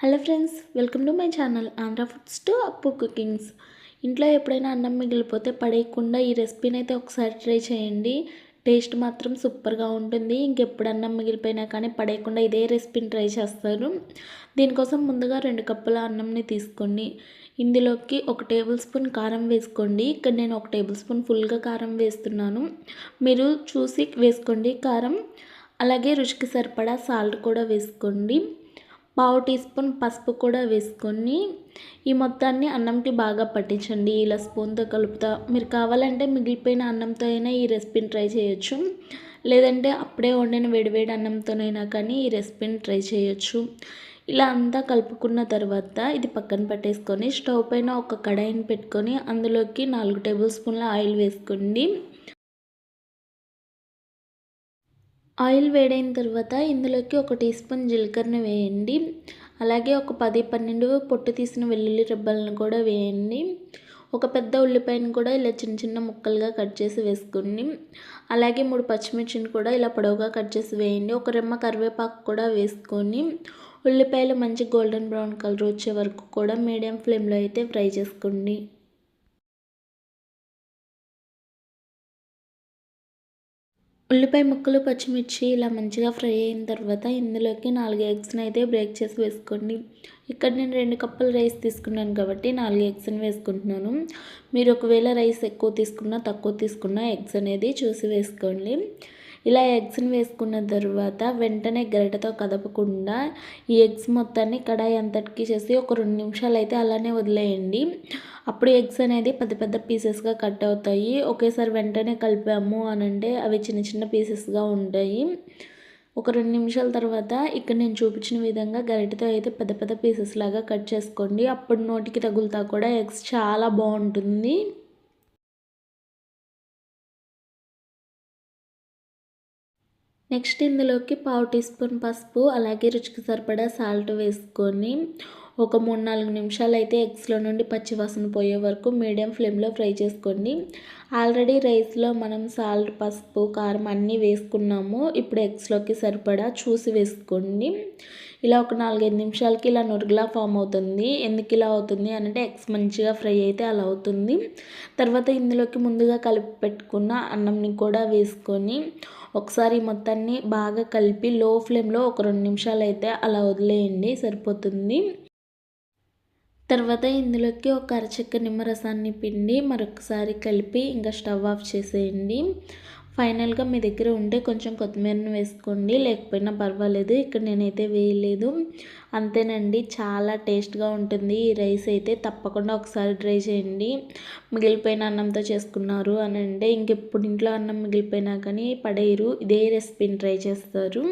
Hello friends welcome to my channel Andhra foods to Appu cookings. ఇంట్లో ఎప్పుడైనా అన్నం మిగిలిపోతే పడేయకుండా ఈ రెసిపీని అయితే ఒకసారి ట్రై చేయండి. టేస్ట్ మాత్రం సూపర్గా ఉంటుంది. ఇంకెప్పుడు అన్నం మిగిలిపోయినా కానీ పడేయకుండా ఇదే రెసిపీని ట్రై చేస్తారు. దీనికోసం ముందుగా రెండు కప్పుల అన్నంని తీసుకోండి. ఇందులోకి ఒక టేబుల్ స్పూన్ కారం వేసుకోండి. ఇక్కడ నేను ఒక టేబుల్ స్పూన్ ఫుల్గా కారం వేస్తున్నాను. మీరు చూసి వేసుకోండి కారం. అలాగే రుచికి సరిపడా సాల్ట్ కూడా వేసుకోండి. పావు టీ స్పూన్ పసుపు కూడా వేసుకొని ఈ మొత్తాన్ని అన్నంకి బాగా పట్టించండి. ఇలా స్పూన్తో కలుపుతా. మీరు కావాలంటే మిగిలిపోయిన అన్నంతో అయినా ఈ రెసిపీని ట్రై చేయొచ్చు. లేదంటే అప్పుడే వండిన వేడివేడి అన్నంతోనైనా కానీ ఈ రెసిపీని ట్రై చేయొచ్చు. ఇలా అంతా కలుపుకున్న తర్వాత ఇది పక్కన పెట్టేసుకొని స్టవ్ పైన ఒక కడాయిని పెట్టుకొని అందులోకి నాలుగు టేబుల్ స్పూన్ల ఆయిల్ వేసుకోండి. ఆయిల్ వేడైన తర్వాత ఇందులోకి ఒక టీ స్పూన్ జీలకర్రను వేయండి. అలాగే ఒక పది పన్నెండు పొట్టు తీసిన వెల్లుల్లి రెబ్బలను కూడా వేయండి. ఒక పెద్ద ఉల్లిపాయను కూడా ఇలా చిన్న చిన్న ముక్కలుగా కట్ చేసి వేసుకోండి. అలాగే మూడు పచ్చిమిర్చిని కూడా ఇలా పొడవుగా కట్ చేసి వేయండి. ఒక రెమ్మ కరివేపాకు కూడా వేసుకొని ఉల్లిపాయలు మంచి గోల్డెన్ బ్రౌన్ కలర్ వచ్చే వరకు కూడా మీడియం ఫ్లేమ్లో అయితే ఫ్రై చేసుకోండి. ఉల్లిపాయ ముక్కలు పచ్చిమిర్చి ఇలా మంచిగా ఫ్రై అయిన తర్వాత ఇందులోకి నాలుగు ఎగ్స్ని అయితే బ్రేక్ చేసి వేసుకోండి. ఇక్కడ నేను రెండు కప్పులు రైస్ తీసుకున్నాను కాబట్టి నాలుగు ఎగ్స్ని వేసుకుంటున్నాను. మీరు ఒకవేళ రైస్ ఎక్కువ తీసుకున్నా తక్కువ తీసుకున్నా ఎగ్స్ అనేది చూసి వేసుకోండి. ఇలా ఎగ్స్ని వేసుకున్న తర్వాత వెంటనే గరిటతో కదపకుండా ఈ ఎగ్స్ మొత్తాన్ని కడాయి అంతటికి చేసి ఒక రెండు నిమిషాలు అయితే అలానే వదిలేయండి. అప్పుడు ఎగ్స్ అనేది పెద్ద పెద్ద పీసెస్గా కట్ అవుతాయి. ఒకేసారి వెంటనే కలిపాము అనంటే అవి చిన్న చిన్న పీసెస్గా ఉంటాయి. ఒక రెండు నిమిషాల తర్వాత ఇక్కడ నేను చూపించిన విధంగా గరిటతో అయితే పెద్ద పెద్ద పీసెస్ లాగా కట్ చేసుకోండి. అప్పుడు నోటికి తగులుతా కూడా ఎగ్స్ చాలా బాగుంటుంది. నెక్స్ట్ ఇందులోకి పావు టీ స్పూన్ పసుపు అలాగే రుచికి సరిపడా సాల్ట్ వేసుకొని ఒక మూడు నాలుగు నిమిషాలు అయితే ఎగ్స్లో నుండి పచ్చివాసన పోయే వరకు మీడియం ఫ్లేమ్లో ఫ్రై చేసుకోండి. ఆల్రెడీ రైస్లో మనం సాల్ట్ పసుపు కారం అన్నీ వేసుకున్నాము. ఇప్పుడు ఎగ్స్లోకి సరిపడా చూసి వేసుకోండి. ఇలా ఒక నాలుగైదు నిమిషాలకి ఇలా నురుగులా ఫామ్ అవుతుంది. ఎందుకు ఇలా అవుతుంది అంటే ఎగ్స్ మంచిగా ఫ్రై అయితే అలా అవుతుంది. తర్వాత ఇందులోకి ముందుగా కలిపి పెట్టుకున్న అన్నంని కూడా వేసుకొని ఒకసారి మొత్తాన్ని బాగా కలిపి లో ఫ్లేమ్లో ఒక రెండు నిమిషాలు అయితే అలా వదిలేయండి. సరిపోతుంది. తర్వాత ఇందులోకి ఒక అరచెక్క నిమ్మరసాన్ని పిండి మరొకసారి కలిపి ఇంకా స్టవ్ ఆఫ్ చేసేయండి. ఫైనల్గా మీ దగ్గర ఉంటే కొంచెం కొత్తిమీరను వేసుకోండి. లేకపోయినా పర్వాలేదు ఇక్కడ నేనైతే వేయలేదు. అంతేనండి చాలా టేస్ట్గా ఉంటుంది. ఈ రైస్ అయితే తప్పకుండా ఒకసారి ట్రై చేయండి. మిగిలిపోయిన అన్నంతో చేసుకున్నారు అని అంటే ఇంకెప్పుడు ఇంట్లో అన్నం మిగిలిపోయినా కానీ పడేయరు. ఇదే రెసిపీని ట్రై చేస్తారు.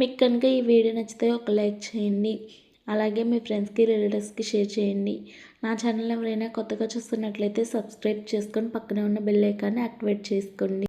మీకు కనుక ఈ వీడియో నచ్చితే ఒక లైక్ చేయండి. అలాగే మీ ఫ్రెండ్స్కి రిలేటివ్స్కి షేర్ చేయండి. నా ఛానల్ ఎవరైనా కొత్తగా చూస్తున్నట్లయితే సబ్స్క్రైబ్ చేసుకొని పక్కనే ఉన్న బెల్ ఐకాన్ని యాక్టివేట్ చేసుకోండి.